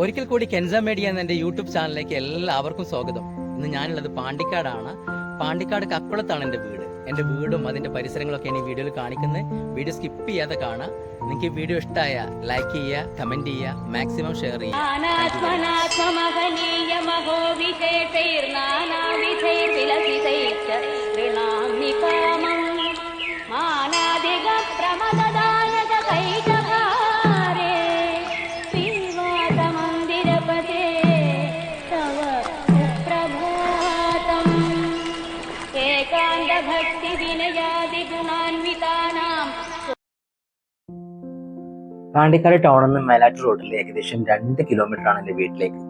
ഒരിക്കൽ കൂടി കെൻസ മീഡിയ എന്ന എന്റെ യൂട്യൂബ് ചാനലിലേക്ക് എല്ലാവർക്കും സ്വാഗതം. ഇന്ന് ഞാനുള്ളത് പാണ്ടിക്കാടാണ്. പാണ്ടിക്കാട് കക്കുളത്താണ് എന്റെ വീട്. എന്റെ വീടും അതിന്റെ പരിസരങ്ങളൊക്കെ ഈ വീഡിയോയിൽ കാണിക്കുന്നത് വീഡിയോ സ്കിപ്പ് ചെയ്യാതെ കാണാം. നിങ്ങൾക്ക് ഈ വീഡിയോ ഇഷ്ടമായ ലൈക്ക് ചെയ്യുക കമന്റ് ചെയ്യുക മാക്സിമം ഷെയർ ചെയ്യുക. പ്രമദദായക കൈകകാരേ ശ്രീവാദമ പാണ്ടിക്കാട് ടൗണിൽ നിന്ന് മേലാറ്റൂർ റോഡിൽ ഏകദേശം രണ്ട് കിലോമീറ്റർ ആണ് എന്റെ വീട്ടിലേക്ക്.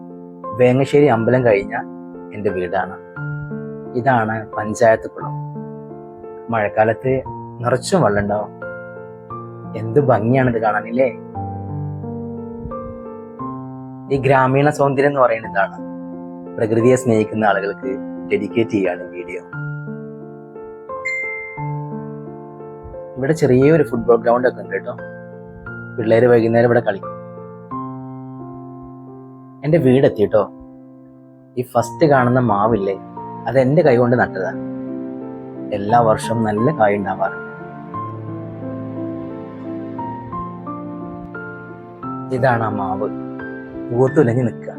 വേങ്ങശ്ശേരി അമ്പലം കഴിഞ്ഞ എന്റെ വീടാണ്. ഇതാണ് പഞ്ചായത്ത് കുളം. മഴക്കാലത്ത് നിറച്ചും വെള്ളം ഉണ്ടാവും എന്ത് ഭംഗിയാണ് ഇത് കാണാനില്ലേ? ഈ ഗ്രാമീണ സൗന്ദര്യം എന്ന് പറയുന്നത് ഇതാണ്. പ്രകൃതിയെ സ്നേഹിക്കുന്ന ആളുകൾക്ക് ഡെഡിക്കേറ്റ് ചെയ്യാണ് വീഡിയോ. ഇവിടെ ചെറിയൊരു ഫുട്ബോൾ ഗ്രൗണ്ട് ഒക്കെ ഉണ്ട് കേട്ടോ. പിള്ളേര് വൈകുന്നേരം ഇവിടെ കളിക്കും. എന്റെ വീടെത്തിട്ടോ ഈ ഫസ്റ്റ് കാണുന്ന മാവില്ലേ അത് എന്റെ കൈകൊണ്ട് നട്ടതാണ്. എല്ലാ വർഷവും നല്ല കായ ഉണ്ടാവാറുണ്ട് ഇതാണ് ആ മാവ്. പൂത്തുലഞ്ഞ് നിൽക്കുക.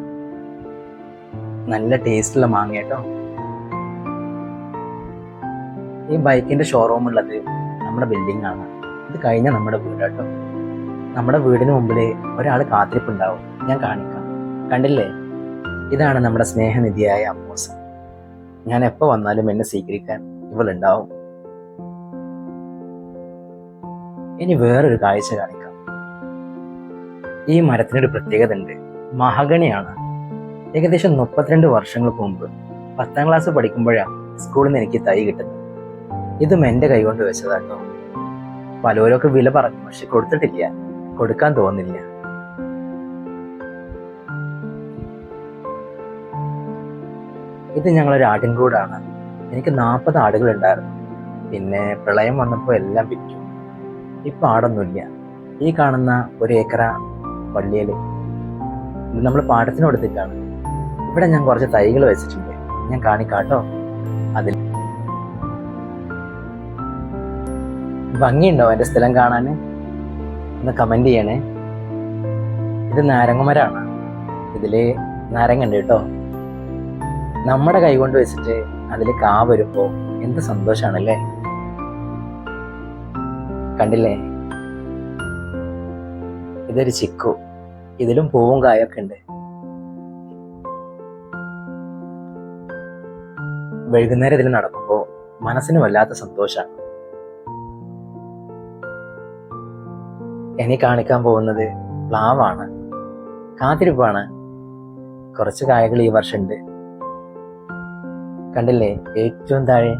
നല്ല ടേസ്റ്റുള്ള മാങ്ങ കേട്ടോ. ഈ ബൈക്കിന്റെ ഷോറൂം ഉള്ളത് നമ്മുടെ ബിൽഡിംഗ് ആണ്. ഇത് കഴിഞ്ഞ നമ്മുടെ വീട് കേട്ടോ. നമ്മുടെ വീടിന് മുമ്പിൽ ഒരാൾ കാത്തിരിപ്പുണ്ടാവും. ഞാൻ കാണിക്കാം. കണ്ടില്ലേ? ഇതാണ് നമ്മുടെ സ്നേഹനിധിയായ അമ്മൂസ്. ഞാൻ എപ്പോൾ വന്നാലും എന്നെ സ്വീകരിക്കാൻ ഇവളുണ്ടാവും. ഇനി വേറൊരു കാഴ്ച കാണിക്കാം. ഈ മരത്തിനൊരു പ്രത്യേകത ഉണ്ട് മഹഗണിയാണ്. ഏകദേശം മുപ്പത്തിരണ്ട് വർഷങ്ങൾക്ക് മുമ്പ് പത്താം ക്ലാസ് പഠിക്കുമ്പോഴാണ് സ്കൂളിൽ നിന്ന് എനിക്ക് തൈ കിട്ടുന്നത്. ഇതും എന്റെ കൈകൊണ്ട് വെച്ചതാട്ടോ. പലരൊക്കെ വില പറഞ്ഞു പക്ഷെ കൊടുത്തിട്ടില്ല. കൊടുക്കാൻ തോന്നില്ല. ഇത് ഞങ്ങളൊരു ആട്ടിൻകൂടാണ് എനിക്ക് നാൽപ്പത് ആടുകൾ ഉണ്ടായിരുന്നു പിന്നെ പ്രളയം വന്നപ്പോൾ എല്ലാം വിറ്റു. ഇപ്പം ആടൊന്നുമില്ല. ഈ കാണുന്ന ഒരു ഏക്കറ പള്ളിയിൽ നമ്മൾ പാടത്തിന് കൊടുത്തിട്ടാണ്. ഇവിടെ ഞാൻ കുറച്ച് തൈകൾ വെച്ചിട്ടുണ്ട്. ഞാൻ കാണിക്കാട്ടോ. അതിൽ ഭംഗിയുണ്ടോ എന്റെ സ്ഥലം കാണാൻ? ഒന്ന് കമന്റ് ചെയ്യണേ. ഇത് നാരങ്ങമരാണ് ഇതിൽ നാരങ്ങ ഉണ്ട് കേട്ടോ. നമ്മുടെ കൈ കൊണ്ട് വെച്ചിട്ട് അതിൽ കാ വരുമ്പോൾ എന്ത് സന്തോഷാണല്ലേ? കണ്ടില്ലേ? ഇതൊരു ചിക്കു. ഇതിലും പൂവും കായൊക്കെ ഉണ്ട്. വൈകുന്നേരം ഇതിൽ നടക്കുമ്പോൾ മനസ്സിന് വല്ലാത്ത സന്തോഷാണ് ഇനി കാണിക്കാൻ പോകുന്നത് പ്ലാവാണ്. കാത്തിരിപ്പാണ്. കുറച്ച് കായകൾ ഈ വർഷം ഉണ്ട്. കണ്ടില്ലേ? ഏറ്റവും താഴെ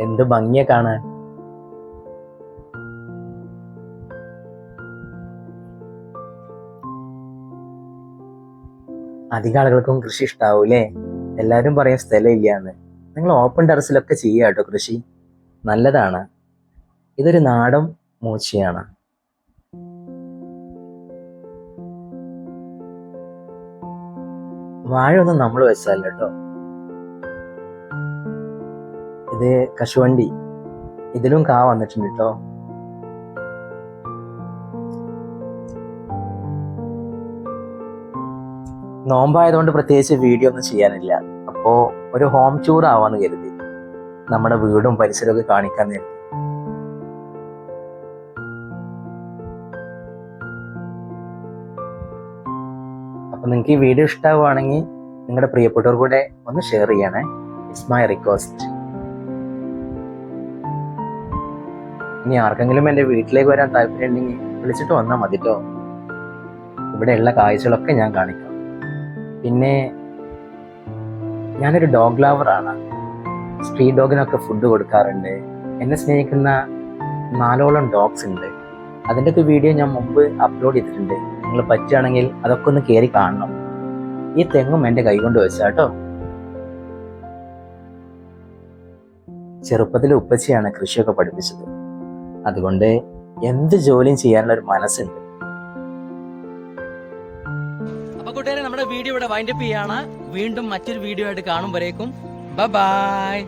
എന്ത് ഭംഗിയെ കാണാൻ. അധികം ആളുകൾക്കും കൃഷി ഇഷ്ടാവൂലേ എല്ലാവരും പറയും സ്ഥലം ഇല്ലാന്ന് നിങ്ങൾ ഓപ്പൺ ടെറസിലൊക്കെ ചെയ്യുക കേട്ടോ കൃഷി. നല്ലതാണ്. ഇതൊരു നാടൻ മൂച്ചയാണ്. വാഴ ഒന്നും നമ്മൾ വെച്ചതല്ല കേട്ടോ. ഇത് കശുവണ്ടി. ഇതിലും കാ വന്നിട്ടുണ്ട് കേട്ടോ. നോമ്പായതുകൊണ്ട് പ്രത്യേകിച്ച് വീഡിയോ ഒന്നും ചെയ്യാനില്ല. അപ്പോ ഒരു ഹോം ടൂർ ആവാന്ന് കരുതി. നമ്മുടെ വീടും പരിസരവും ഒക്കെ കാണിക്കാൻ കരുതി നിങ്ങൾക്ക് ഈ വീഡിയോ ഇഷ്ടമാവുകയാണെങ്കിൽ നിങ്ങളുടെ പ്രിയപ്പെട്ടവർ കൂടെ ഒന്ന് ഷെയർ ചെയ്യണേ. ഇറ്റ്സ് മൈ റിക്വസ്റ്റ് ഇനി ആർക്കെങ്കിലും എന്റെ വീട്ടിലേക്ക് വരാൻ താല്പര്യം ഉണ്ടെങ്കിൽ വിളിച്ചിട്ട് വന്നാൽ മതി കേട്ടോ ഇവിടെയുള്ള കാഴ്ചകളൊക്കെ ഞാൻ കാണിക്കാം. പിന്നെ ഞാനൊരു ഡോഗ് ലവറാണ് സ്ട്രീറ്റ് ഡോഗിനൊക്കെ ഫുഡ് കൊടുക്കാറുണ്ട്. എന്നെ സ്നേഹിക്കുന്ന നാലോളം ഡോഗ്സ് ഉണ്ട്. അതിന്റെ ഒക്കെ വീഡിയോ ഞാൻ മുമ്പ് അപ്ലോഡ് ചെയ്തിട്ടുണ്ട്. നിങ്ങൾ പറ്റുകയാണെങ്കിൽ അതൊക്കെ ഒന്ന് കയറി കാണണം. ഈ തെങ്ങും എന്റെ കൈകൊണ്ട് വെച്ചാട്ടോ ചെറുപ്പത്തിൽ ഉപ്പച്ചയാണ് കൃഷിയൊക്കെ പഠിപ്പിച്ചത്. അതുകൊണ്ട് എന്ത് ജോലിയും ചെയ്യാനുള്ള ഒരു മനസ്സുണ്ട്. അപ്പൊ കൂട്ടുകാരെ നമ്മുടെ വീഡിയോ ഇവിടെ വൈൻഡപ്പ് ചെയ്യാണ്. വീണ്ടും മറ്റൊരു വീഡിയോ ആയിട്ട് കാണുമ്പോഴേക്കും ബൈ